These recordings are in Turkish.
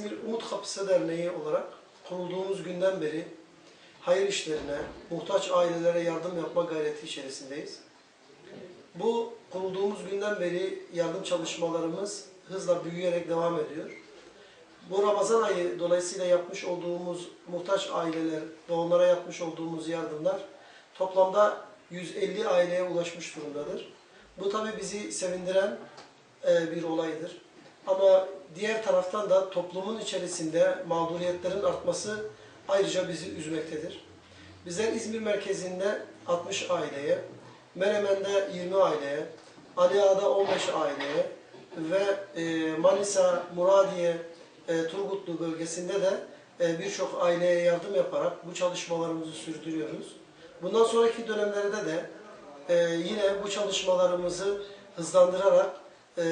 İzmir Umut Kapısı Derneği olarak kurulduğumuz günden beri hayır işlerine, muhtaç ailelere yardım yapma gayreti içerisindeyiz. Bu kurulduğumuz günden beri yardım çalışmalarımız hızla büyüyerek devam ediyor. Bu Ramazan ayı dolayısıyla yapmış olduğumuz muhtaç aileler ve onlara yapmış olduğumuz yardımlar toplamda 150 aileye ulaşmış durumdadır. Bu tabi bizi sevindiren e, bir olaydır. Ama diğer taraftan da toplumun içerisinde mağduriyetlerin artması ayrıca bizi üzmektedir. Bizler İzmir merkezinde 60 aileye, Menemen'de 20 aileye, Aliağa'da 15 aileye ve e, Manisa, Muradiye, e, Turgutlu bölgesinde de e, birçok aileye yardım yaparak bu çalışmalarımızı sürdürüyoruz. Bundan sonraki dönemlerde de yine bu çalışmalarımızı hızlandırarak e,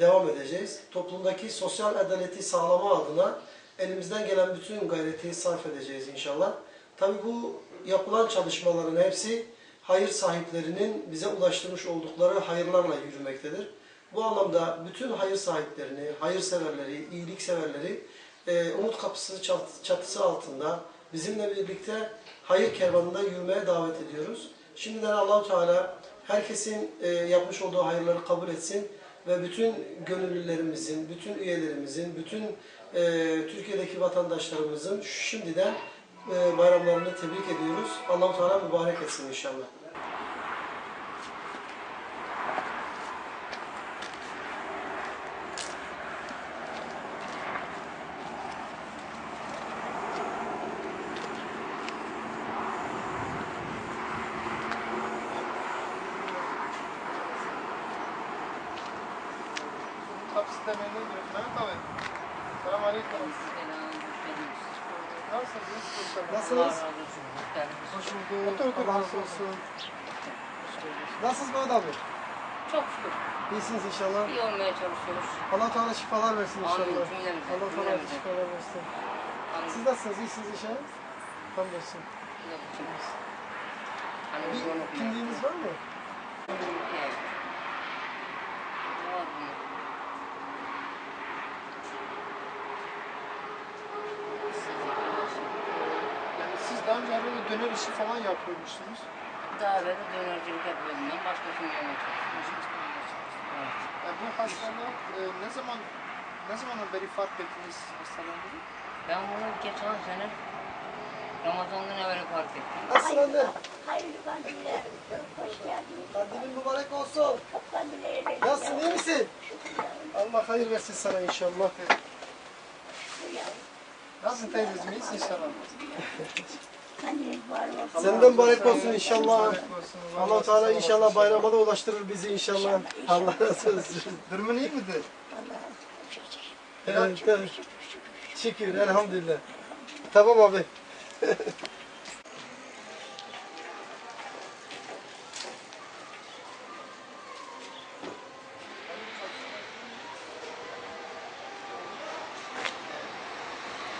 devam edeceğiz. Toplumdaki sosyal adaleti sağlama adına elimizden gelen bütün gayreti sarf edeceğiz inşallah. Tabii bu yapılan çalışmaların hepsi hayır sahiplerinin bize ulaştırmış oldukları hayırlarla yürümektedir. Bu anlamda bütün hayır sahiplerini, hayırseverleri, iyilikseverleri e, Umut Kapısı çat- çatısı altında bizimle birlikte hayır kervanında yürümeye davet ediyoruz. Şimdiden Allahu Teala herkesin e, yapmış olduğu hayırları kabul etsin ve bütün gönüllülerimizin, bütün üyelerimizin, bütün e, Türkiye'deki vatandaşlarımızın şimdiden e, bayramlarını tebrik ediyoruz. Allahu Teala mübarek etsin inşallah. Temeline giriyoruz. Mehmet abi. Selam aleyküm. Nasılsınız? Nasılsınız? Hoş bulduk. Otur otur. Allah razı olsun. Nasılsınız Mehmet abi? Çok şükür. İyisiniz inşallah. İyi olmaya çalışıyoruz. Allah Teala şifalar versin Amin. inşallah. Cümlemize, Allah Teala şifalar versin. Amin. Siz nasılsınız? İyisiniz inşallah. Hamdolsun. Yok, ikimiz. Hani Bir kimliğiniz var mı? Evet. Ne var bunun? Yani siz daha önce böyle döner işi falan yapıyormuşsunuz. Daha evvel de dönercilik yapıyordum ben. Başka kim yapmaya çalışıyorum. Evet. Yani bu hastalığı e, ne zaman ne zamandan beri fark ettiniz hastalandığını? Ben bunu geçen sene Ramazan'dan evvel fark ettim. Nasılsın anne? Hayırlı kandiller. Hoş geldiniz. Kandilin mübarek olsun. Çok kandiller. Nasılsın? iyi misin? Allah hayır versin sana inşallah. Nasılsın teyzeciğim? İyisin inşallah. Senden mübarek olsun inşallah. Allah Teala inşallah bayrama da ulaştırır bizi inşallah. Allah razı olsun. Durumun iyi midir? Evet, evet. Şükür elhamdülillah. Tamam abi.